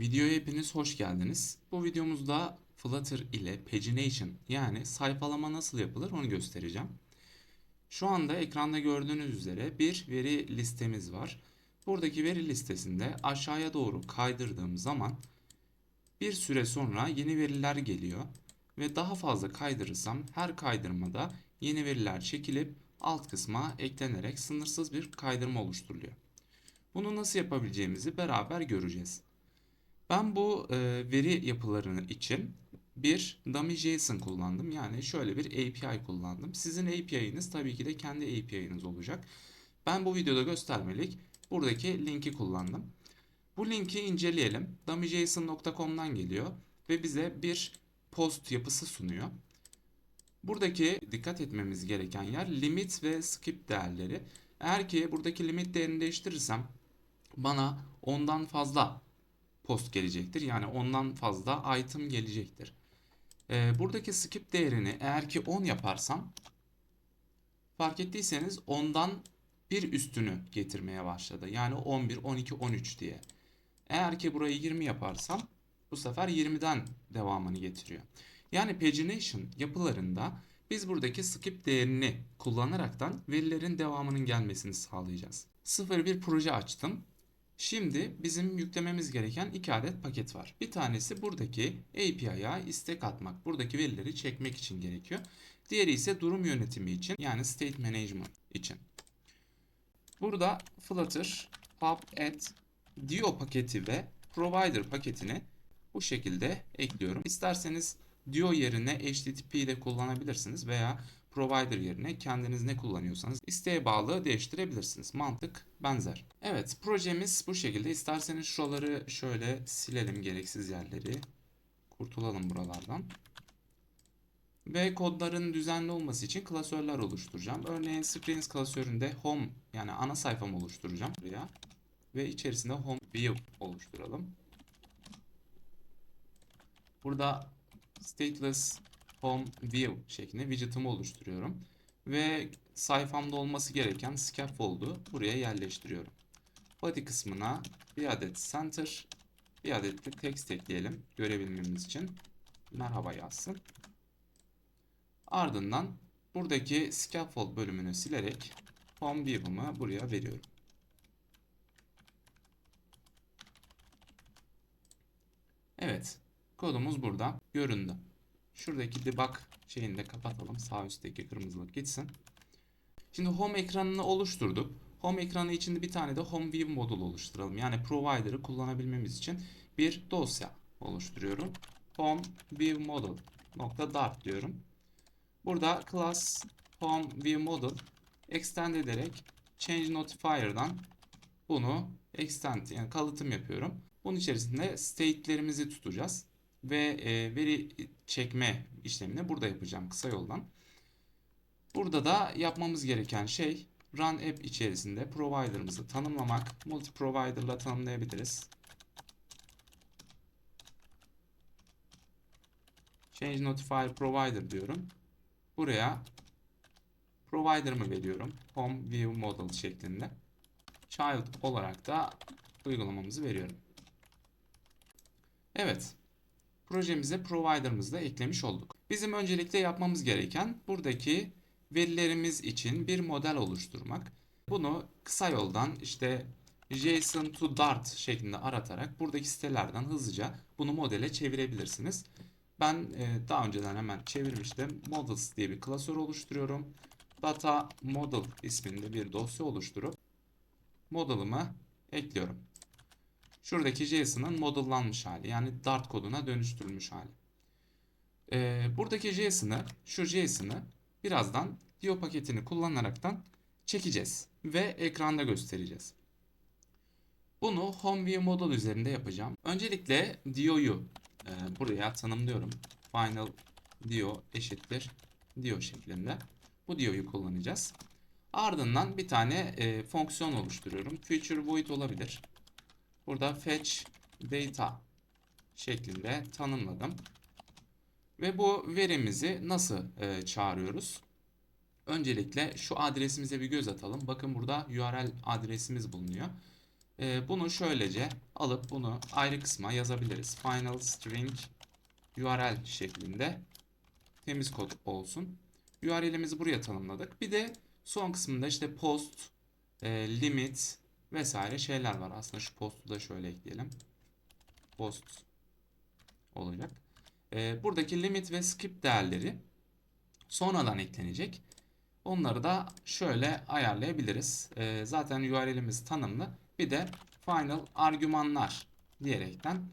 Videoya hepiniz hoş geldiniz. Bu videomuzda Flutter ile pagination yani sayfalama nasıl yapılır onu göstereceğim. Şu anda ekranda gördüğünüz üzere bir veri listemiz var. Buradaki veri listesinde aşağıya doğru kaydırdığım zaman bir süre sonra yeni veriler geliyor ve daha fazla kaydırırsam her kaydırmada yeni veriler çekilip alt kısma eklenerek sınırsız bir kaydırma oluşturuluyor. Bunu nasıl yapabileceğimizi beraber göreceğiz. Ben bu e, veri yapılarını için bir dummy JSON kullandım. Yani şöyle bir API kullandım. Sizin API'niz tabii ki de kendi API'niz olacak. Ben bu videoda göstermelik buradaki linki kullandım. Bu linki inceleyelim. dummyjson.com'dan geliyor ve bize bir post yapısı sunuyor. Buradaki dikkat etmemiz gereken yer limit ve skip değerleri. Eğer ki buradaki limit değerini değiştirirsem bana ondan fazla post gelecektir. Yani ondan fazla item gelecektir. Ee, buradaki skip değerini eğer ki 10 yaparsam fark ettiyseniz ondan bir üstünü getirmeye başladı. Yani 11, 12, 13 diye. Eğer ki burayı 20 yaparsam bu sefer 20'den devamını getiriyor. Yani pagination yapılarında biz buradaki skip değerini kullanaraktan verilerin devamının gelmesini sağlayacağız. Sıfır bir proje açtım. Şimdi bizim yüklememiz gereken iki adet paket var. Bir tanesi buradaki API'ya istek atmak, buradaki verileri çekmek için gerekiyor. Diğeri ise durum yönetimi için yani state management için. Burada Flutter Hub Add Dio paketi ve Provider paketini bu şekilde ekliyorum. İsterseniz Dio yerine HTTP ile kullanabilirsiniz veya provider yerine kendiniz ne kullanıyorsanız isteğe bağlı değiştirebilirsiniz. Mantık benzer. Evet projemiz bu şekilde. İsterseniz şuraları şöyle silelim gereksiz yerleri. Kurtulalım buralardan. Ve kodların düzenli olması için klasörler oluşturacağım. Örneğin Screens klasöründe Home yani ana sayfamı oluşturacağım buraya. Ve içerisinde Home View oluşturalım. Burada Stateless Home View şeklinde widget'ımı oluşturuyorum. Ve sayfamda olması gereken scaffold'u buraya yerleştiriyorum. Body kısmına bir adet center, bir adet de text ekleyelim görebilmemiz için. Merhaba yazsın. Ardından buradaki scaffold bölümünü silerek home view'ımı buraya veriyorum. Evet, kodumuz burada göründü. Şuradaki debug şeyini de kapatalım. Sağ üstteki kırmızılık gitsin. Şimdi home ekranını oluşturduk. Home ekranı içinde bir tane de home view modulu oluşturalım. Yani provider'ı kullanabilmemiz için bir dosya oluşturuyorum. Home view model nokta dart diyorum. Burada class home view model extend ederek change notifier'dan bunu extend yani kalıtım yapıyorum. Bunun içerisinde state'lerimizi tutacağız ve e, veri çekme işlemini burada yapacağım kısa yoldan. Burada da yapmamız gereken şey run app içerisinde provider'ımızı tanımlamak. Multi provider ile tanımlayabiliriz. Change notifier provider diyorum. Buraya provider'ımı veriyorum. Home view model şeklinde. Child olarak da uygulamamızı veriyorum. Evet projemize provider'ımızı da eklemiş olduk. Bizim öncelikle yapmamız gereken buradaki verilerimiz için bir model oluşturmak. Bunu kısa yoldan işte JSON to Dart şeklinde aratarak buradaki sitelerden hızlıca bunu modele çevirebilirsiniz. Ben e, daha önceden hemen çevirmiştim. Models diye bir klasör oluşturuyorum. Data Model isminde bir dosya oluşturup model'ımı ekliyorum. Şuradaki JSON'ın modellanmış hali yani Dart koduna dönüştürülmüş hali. Ee, buradaki JSON'ı, şu JSON'ı birazdan Dio paketini kullanaraktan çekeceğiz ve ekranda göstereceğiz. Bunu Home View Model üzerinde yapacağım. Öncelikle Dio'yu e, buraya tanımlıyorum. Final Dio eşittir Dio şeklinde. Bu Dio'yu kullanacağız. Ardından bir tane e, fonksiyon oluşturuyorum. Future Void olabilir. Burada fetch data şeklinde tanımladım. Ve bu verimizi nasıl e, çağırıyoruz? Öncelikle şu adresimize bir göz atalım. Bakın burada URL adresimiz bulunuyor. Ee, bunu şöylece alıp bunu ayrı kısma yazabiliriz. Final string URL şeklinde temiz kod olsun. URL'imizi buraya tanımladık. Bir de son kısmında işte post, e, limit vesaire şeyler var. Aslında şu postu da şöyle ekleyelim. Post olacak. E, buradaki limit ve skip değerleri sonradan eklenecek. Onları da şöyle ayarlayabiliriz. E, zaten URL'imiz tanımlı. Bir de final argümanlar diyerekten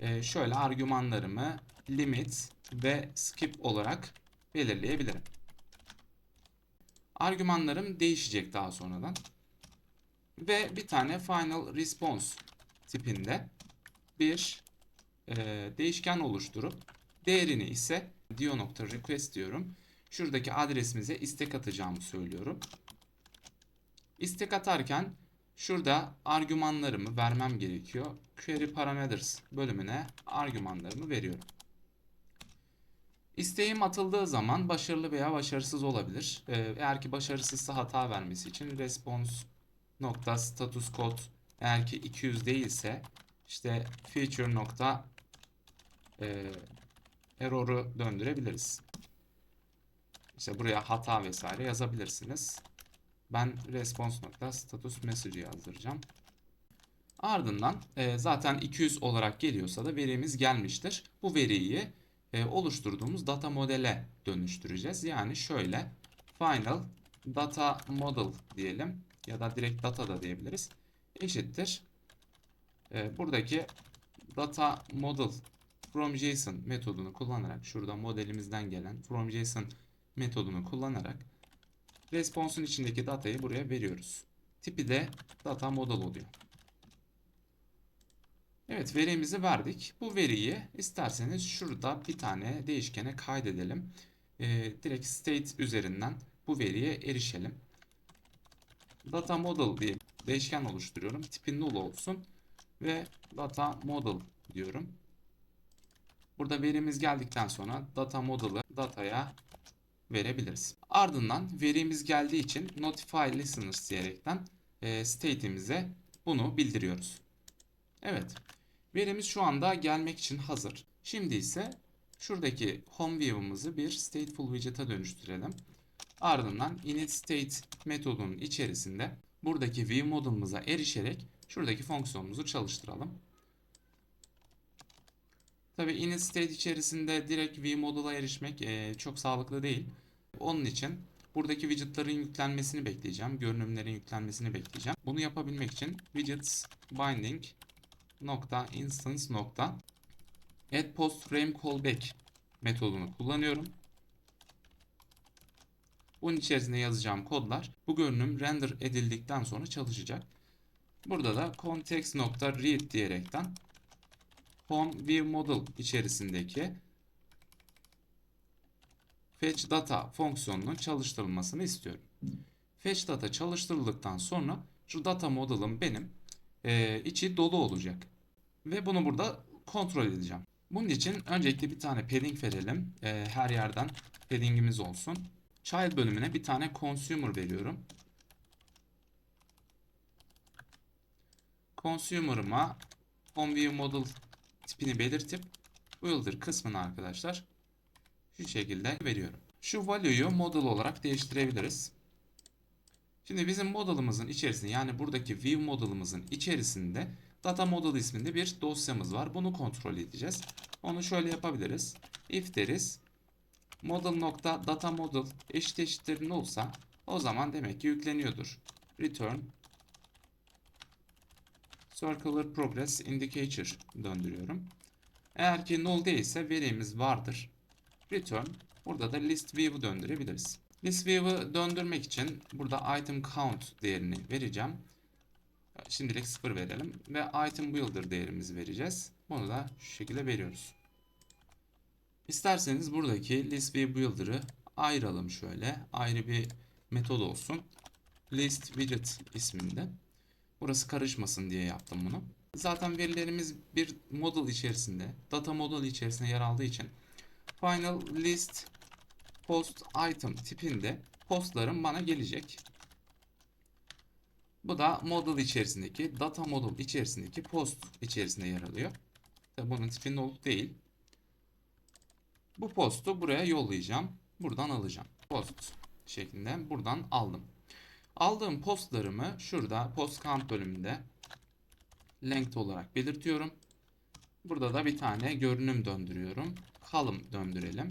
e, şöyle argümanlarımı limit ve skip olarak belirleyebilirim. Argümanlarım değişecek daha sonradan. Ve bir tane final response tipinde bir e, değişken oluşturup değerini ise dio.request diyorum. Şuradaki adresimize istek atacağımı söylüyorum. İstek atarken şurada argümanlarımı vermem gerekiyor. Query parameters bölümüne argümanlarımı veriyorum. İsteğim atıldığı zaman başarılı veya başarısız olabilir. Ee, eğer ki başarısızsa hata vermesi için response nokta status code eğer ki 200 değilse işte feature nokta e, error'u döndürebiliriz. İşte buraya hata vesaire yazabilirsiniz. Ben response nokta status message yazdıracağım. Ardından e, zaten 200 olarak geliyorsa da verimiz gelmiştir. Bu veriyi e, oluşturduğumuz data modele dönüştüreceğiz. Yani şöyle final data model diyelim ya da direkt data da diyebiliriz. Eşittir. E, buradaki data model from JSON metodunu kullanarak şurada modelimizden gelen from JSON metodunu kullanarak response'un içindeki datayı buraya veriyoruz. Tipi de data model oluyor. Evet verimizi verdik. Bu veriyi isterseniz şurada bir tane değişkene kaydedelim. Ee, direkt state üzerinden bu veriye erişelim. Data model diye değişken oluşturuyorum. Tipi null olsun ve data model diyorum. Burada verimiz geldikten sonra data model'ı dataya verebiliriz. Ardından verimiz geldiği için notify listeners diyerekten e, state'imize bunu bildiriyoruz. Evet. Verimiz şu anda gelmek için hazır. Şimdi ise şuradaki home view'ımızı bir stateful widget'a dönüştürelim. Ardından init state metodunun içerisinde buradaki view erişerek şuradaki fonksiyonumuzu çalıştıralım. Tabi init state içerisinde direkt vModul'a erişmek e, çok sağlıklı değil. Onun için buradaki widgetların yüklenmesini bekleyeceğim. Görünümlerin yüklenmesini bekleyeceğim. Bunu yapabilmek için widgets binding nokta instance nokta add post frame callback metodunu kullanıyorum. Bunun içerisinde yazacağım kodlar bu görünüm render edildikten sonra çalışacak. Burada da context nokta read diyerekten home view model içerisindeki fetch data fonksiyonunun çalıştırılmasını istiyorum. Fetch data çalıştırıldıktan sonra şu data model'ım benim e, içi dolu olacak. Ve bunu burada kontrol edeceğim. Bunun için öncelikle bir tane padding verelim. E, her yerden paddingimiz olsun. Child bölümüne bir tane consumer veriyorum. Consumer'ıma HomeView Model tipini belirtip builder kısmını arkadaşlar şu şekilde veriyorum. Şu value'yu model olarak değiştirebiliriz. Şimdi bizim model'ımızın içerisinde yani buradaki view model'ımızın içerisinde data model isminde bir dosyamız var. Bunu kontrol edeceğiz. Onu şöyle yapabiliriz. If deriz model nokta data model eşit eşittir olsa o zaman demek ki yükleniyordur. Return circular progress indicator döndürüyorum. Eğer ki null değilse verimiz vardır. Return burada da list view'u döndürebiliriz. List view'u döndürmek için burada item count değerini vereceğim. Şimdilik 0 verelim ve item builder değerimizi vereceğiz. Bunu da şu şekilde veriyoruz. İsterseniz buradaki list view builder'ı ayıralım şöyle. Ayrı bir metod olsun. List widget isminde. Burası karışmasın diye yaptım bunu. Zaten verilerimiz bir model içerisinde, data model içerisinde yer aldığı için final list post item tipinde postlarım bana gelecek. Bu da model içerisindeki, data model içerisindeki post içerisinde yer alıyor. Tabi bunun tipi node değil. Bu postu buraya yollayacağım. Buradan alacağım. Post şeklinde buradan aldım. Aldığım postlarımı şurada post count bölümünde length olarak belirtiyorum. Burada da bir tane görünüm döndürüyorum. Column döndürelim.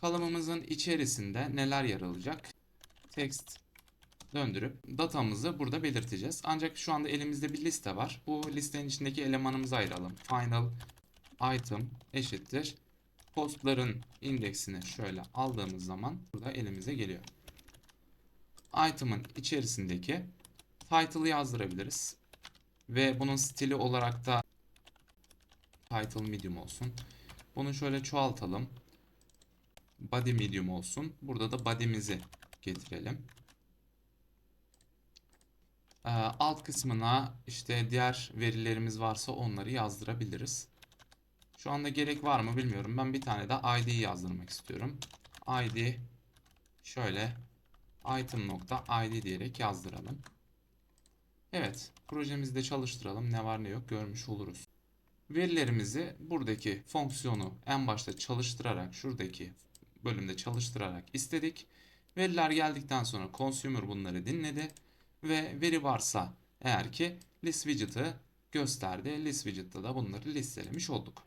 Column'ımızın içerisinde neler yer alacak? Text döndürüp datamızı burada belirteceğiz. Ancak şu anda elimizde bir liste var. Bu listenin içindeki elemanımızı ayıralım. Final item eşittir. Postların indeksini şöyle aldığımız zaman burada elimize geliyor. Item'ın içerisindeki title'ı yazdırabiliriz. Ve bunun stili olarak da title medium olsun. Bunu şöyle çoğaltalım. Body medium olsun. Burada da body'mizi getirelim. Ee, alt kısmına işte diğer verilerimiz varsa onları yazdırabiliriz. Şu anda gerek var mı bilmiyorum. Ben bir tane de ID yazdırmak istiyorum. ID şöyle item nokta id diyerek yazdıralım. Evet, projemizi de çalıştıralım. Ne var ne yok görmüş oluruz. Verilerimizi buradaki fonksiyonu en başta çalıştırarak şuradaki bölümde çalıştırarak istedik. Veriler geldikten sonra consumer bunları dinledi ve veri varsa eğer ki list widget'ı gösterdi. List widget'ta da bunları listelemiş olduk.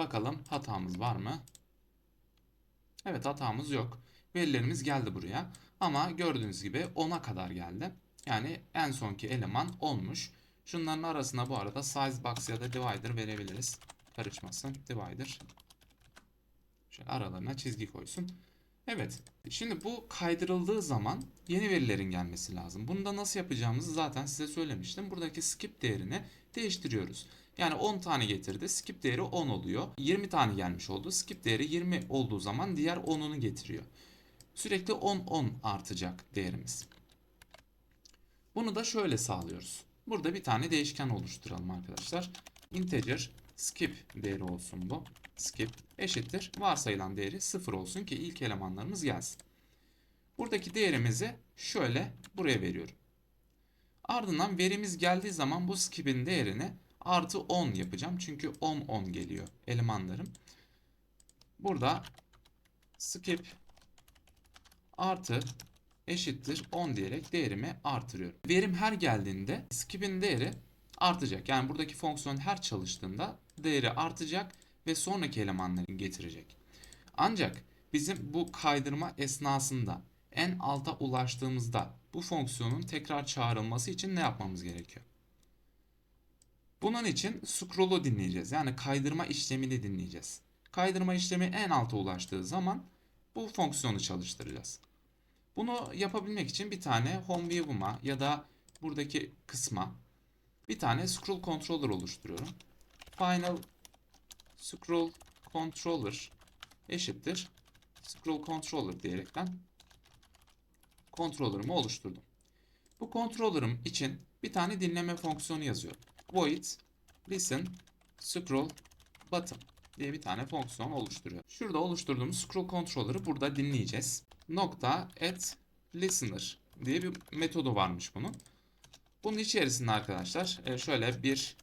Bakalım hatamız var mı? Evet hatamız yok. Verilerimiz geldi buraya. Ama gördüğünüz gibi 10'a kadar geldi. Yani en sonki eleman 10'muş. Şunların arasına bu arada size box ya da divider verebiliriz. Karışmasın. Divider. Şöyle aralarına çizgi koysun. Evet. Şimdi bu kaydırıldığı zaman yeni verilerin gelmesi lazım. Bunu da nasıl yapacağımızı zaten size söylemiştim. Buradaki skip değerini değiştiriyoruz. Yani 10 tane getirdi. Skip değeri 10 oluyor. 20 tane gelmiş oldu. Skip değeri 20 olduğu zaman diğer 10'unu getiriyor. Sürekli 10-10 artacak değerimiz. Bunu da şöyle sağlıyoruz. Burada bir tane değişken oluşturalım arkadaşlar. Integer skip değeri olsun bu. Skip eşittir. Varsayılan değeri 0 olsun ki ilk elemanlarımız gelsin. Buradaki değerimizi şöyle buraya veriyorum. Ardından verimiz geldiği zaman bu skip'in değerini artı 10 yapacağım. Çünkü 10 10 geliyor elemanlarım. Burada skip artı eşittir 10 diyerek değerimi artırıyorum. Verim her geldiğinde skip'in değeri artacak. Yani buradaki fonksiyon her çalıştığında değeri artacak ve sonraki elemanları getirecek. Ancak bizim bu kaydırma esnasında en alta ulaştığımızda bu fonksiyonun tekrar çağrılması için ne yapmamız gerekiyor? Bunun için scroll'u dinleyeceğiz. Yani kaydırma işlemini dinleyeceğiz. Kaydırma işlemi en alta ulaştığı zaman bu fonksiyonu çalıştıracağız. Bunu yapabilmek için bir tane home view'uma ya da buradaki kısma bir tane scroll controller oluşturuyorum. Final scroll controller eşittir scroll controller diyerekten controller'ımı oluşturdum. Bu controller'ım için bir tane dinleme fonksiyonu yazıyorum. Void listen scroll button diye bir tane fonksiyon oluşturuyor. Şurada oluşturduğumuz scroll controller'ı burada dinleyeceğiz. Nokta at listener diye bir metodu varmış bunun. Bunun içerisinde arkadaşlar e, şöyle bir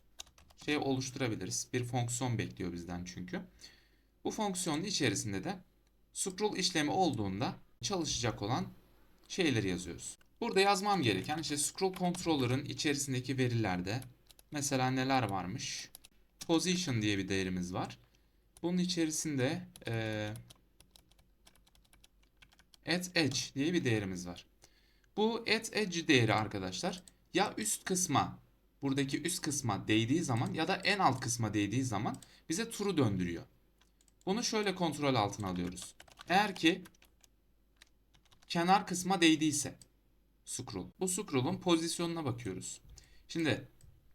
şey oluşturabiliriz. Bir fonksiyon bekliyor bizden çünkü. Bu fonksiyonun içerisinde de scroll işlemi olduğunda çalışacak olan şeyleri yazıyoruz. Burada yazmam gereken işte scroll controller'ın içerisindeki verilerde mesela neler varmış? Position diye bir değerimiz var. Bunun içerisinde e, at edge diye bir değerimiz var. Bu at edge değeri arkadaşlar ya üst kısma buradaki üst kısma değdiği zaman ya da en alt kısma değdiği zaman bize turu döndürüyor. Bunu şöyle kontrol altına alıyoruz. Eğer ki kenar kısma değdiyse scroll. Bu scroll'un pozisyonuna bakıyoruz. Şimdi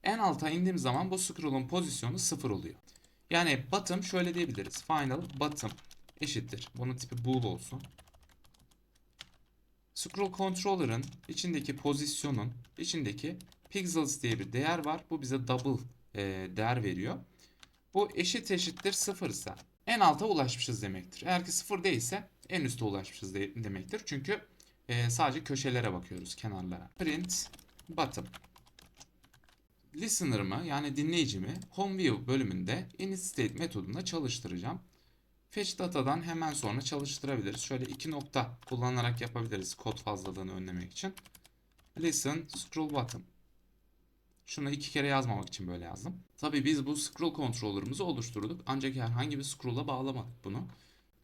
en alta indiğim zaman bu scroll'un pozisyonu 0 oluyor. Yani bottom şöyle diyebiliriz. Final bottom eşittir. Bunun tipi bool olsun. Scroll controller'ın içindeki pozisyonun içindeki pixels diye bir değer var. Bu bize double e, değer veriyor. Bu eşit eşittir 0 ise en alta ulaşmışız demektir. Eğer ki 0 değilse en üste ulaşmışız de demektir. Çünkü Ee, sadece köşelere bakıyoruz, kenarlara. Print bottom. Listener'ımı yani dinleyicimi HomeView bölümünde initState metodunda çalıştıracağım. Fetch Data'dan hemen sonra çalıştırabiliriz. Şöyle iki nokta kullanarak yapabiliriz kod fazlalığını önlemek için. Listen, scroll bottom. Şunu iki kere yazmamak için böyle yazdım. Tabii biz bu scroll controller'ımızı oluşturduk. Ancak herhangi bir scroll'a bağlamadık bunu.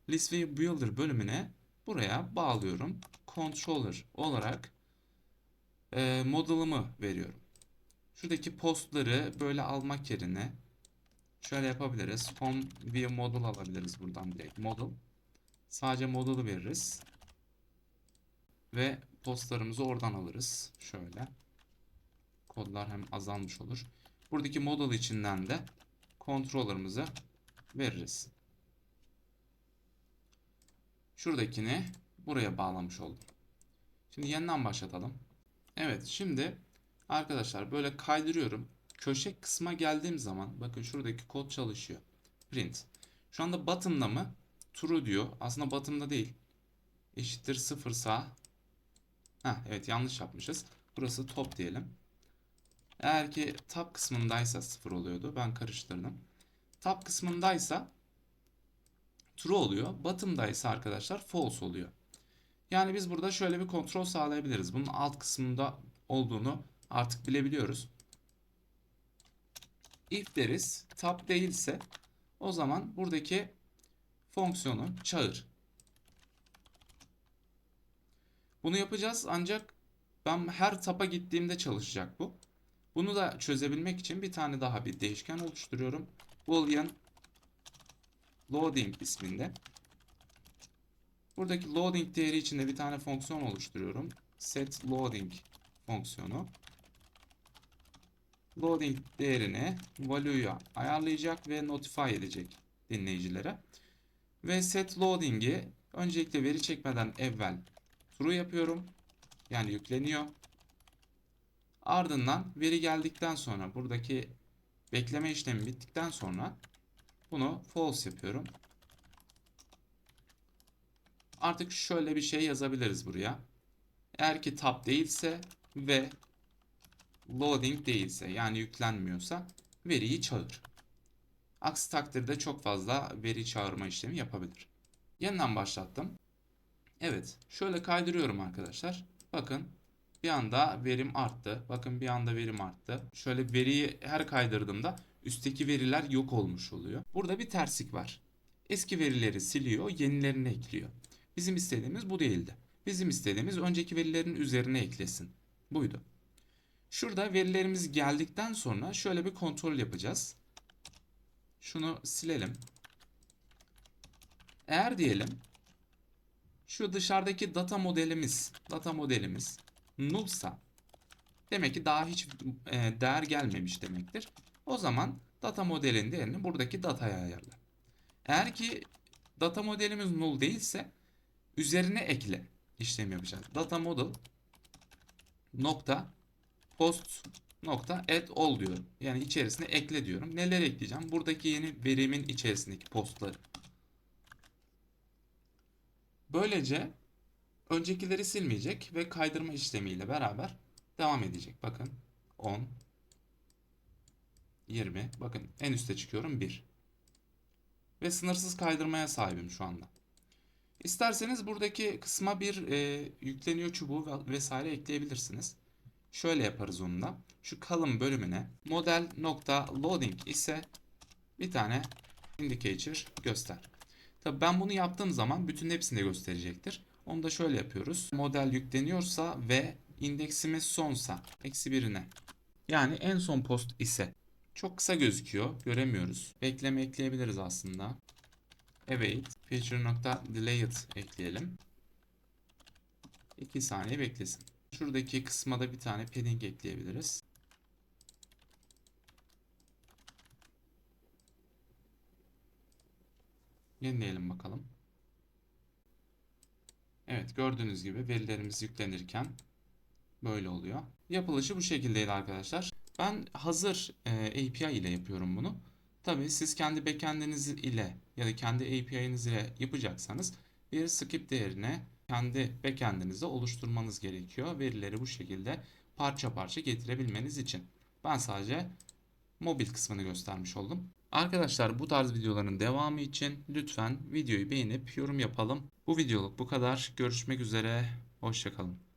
List View Builder bölümüne buraya bağlıyorum. Controller olarak e, model'ımı veriyorum. Şuradaki postları böyle almak yerine şöyle yapabiliriz. Home view model alabiliriz buradan direkt. Model. Sadece model'ı veririz. Ve postlarımızı oradan alırız. Şöyle. Kodlar hem azalmış olur. Buradaki model içinden de controller'ımızı veririz. Şuradakini buraya bağlamış oldum. Şimdi yeniden başlatalım. Evet şimdi arkadaşlar böyle kaydırıyorum. Köşe kısma geldiğim zaman bakın şuradaki kod çalışıyor. Print. Şu anda bottom'da mı? True diyor. Aslında bottom'da değil. Eşittir sıfır sağ. Heh, evet yanlış yapmışız. Burası top diyelim. Eğer ki top kısmındaysa sıfır oluyordu. Ben karıştırdım. Top kısmındaysa true oluyor. Bottom'daysa arkadaşlar false oluyor. Yani biz burada şöyle bir kontrol sağlayabiliriz. Bunun alt kısmında olduğunu artık bilebiliyoruz. If deriz top değilse o zaman buradaki fonksiyonu çağır. Bunu yapacağız ancak ben her tapa gittiğimde çalışacak bu. Bunu da çözebilmek için bir tane daha bir değişken oluşturuyorum. Boolean loading isminde. Buradaki loading değeri içinde bir tane fonksiyon oluşturuyorum. Set loading fonksiyonu. Loading değerini value'ya ayarlayacak ve notify edecek dinleyicilere. Ve set loading'i öncelikle veri çekmeden evvel true yapıyorum. Yani yükleniyor. Ardından veri geldikten sonra buradaki bekleme işlemi bittikten sonra bunu false yapıyorum. Artık şöyle bir şey yazabiliriz buraya. Eğer ki tab değilse ve loading değilse yani yüklenmiyorsa veriyi çağır. Aksi takdirde çok fazla veri çağırma işlemi yapabilir. Yeniden başlattım. Evet şöyle kaydırıyorum arkadaşlar. Bakın bir anda verim arttı. Bakın bir anda verim arttı. Şöyle veriyi her kaydırdığımda üstteki veriler yok olmuş oluyor. Burada bir terslik var. Eski verileri siliyor, yenilerini ekliyor. Bizim istediğimiz bu değildi. Bizim istediğimiz önceki verilerin üzerine eklesin. Buydu. Şurada verilerimiz geldikten sonra şöyle bir kontrol yapacağız. Şunu silelim. Eğer diyelim şu dışarıdaki data modelimiz, data modelimiz nullsa demek ki daha hiç e, değer gelmemiş demektir. O zaman data modelin değerini buradaki dataya ayarla. Eğer ki data modelimiz null değilse üzerine ekle işlem yapacağız. Data model nokta post nokta add all diyorum. Yani içerisine ekle diyorum. Neler ekleyeceğim? Buradaki yeni verimin içerisindeki postları. Böylece öncekileri silmeyecek ve kaydırma işlemiyle beraber devam edecek. Bakın 10 20 bakın en üste çıkıyorum 1 ve sınırsız kaydırmaya sahibim şu anda. İsterseniz buradaki kısma bir e, yükleniyor çubuğu vesaire ekleyebilirsiniz. Şöyle yaparız onu da. Şu kalın bölümüne model nokta loading ise bir tane indicator göster. Tabi ben bunu yaptığım zaman bütün hepsini de gösterecektir. Onu da şöyle yapıyoruz. Model yükleniyorsa ve indeksimiz sonsa eksi birine. Yani en son post ise çok kısa gözüküyor. Göremiyoruz. Bekleme ekleyebiliriz aslında. Await feature nokta delayed ekleyelim. 2 saniye beklesin. Şuradaki kısma da bir tane padding ekleyebiliriz. Yenileyelim bakalım. Evet gördüğünüz gibi verilerimiz yüklenirken böyle oluyor. Yapılışı bu şekildeydi arkadaşlar. Ben hazır e, API ile yapıyorum bunu. Tabii siz kendi backend'iniz ile ya da kendi API'niz ile yapacaksanız bir skip değerine kendi backend'inizi oluşturmanız gerekiyor. Verileri bu şekilde parça parça getirebilmeniz için. Ben sadece mobil kısmını göstermiş oldum. Arkadaşlar bu tarz videoların devamı için lütfen videoyu beğenip yorum yapalım. Bu videoluk bu kadar. Görüşmek üzere. Hoşçakalın.